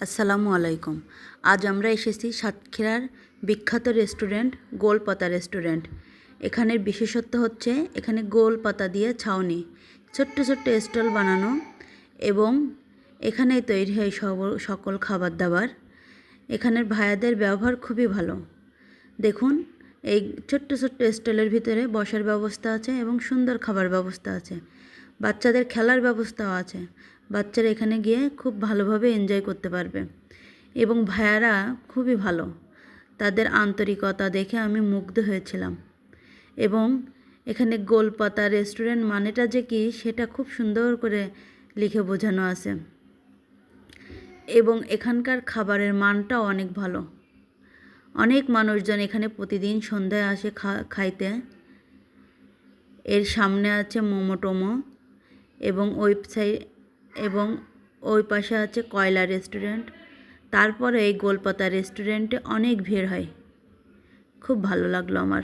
আসসালামু আলাইকুম। আজ আমরা এসেছি সাতক্ষীরার বিখ্যাত রেস্টুরেন্ট, গোলপাতা রেস্টুরেন্ট। এখানের বিশেষত্ব হচ্ছে এখানে গোল পাতা দিয়ে ছাউনি, ছোট্ট ছোট্ট স্টল বানানো এবং এখানেই তৈরি হয় সব- সকল খাবার দাবার এখানের ভাইয়াদের ব্যবহার খুবই ভালো। দেখুন, এই ছোট্ট ছোট্ট স্টলের ভিতরে বসার ব্যবস্থা আছে এবং সুন্দর খাবার ব্যবস্থা আছে। বাচ্চাদের খেলার ব্যবস্থাও আছে। বাচ্চারা এখানে গিয়ে খুব ভালোভাবে এনজয় করতে পারবে। এবং ভাইয়ারা খুবই ভালো। তাদের আন্তরিকতা দেখে আমি মুগ্ধ হয়েছিলাম। এবং এখানে গোলপাতা রেস্টুরেন্ট মানেটা যে কি, সেটা খুব সুন্দর করে লিখে বোঝানো আছে। এবং এখানকার খাবারের মানটাও অনেক ভালো। অনেক মানুষজন এখানে প্রতিদিন সন্ধ্যায় আসে খাইতে। এর সামনে আছে মোমো টোমো এবং ওয়েবসাইট এবং ওই পাশে আছে কয়লা রেস্টুরেন্ট। তারপরে এই গোলপাতা রেস্টুরেন্টে অনেক ভিড় হয়। খুব ভালো লাগল আমার।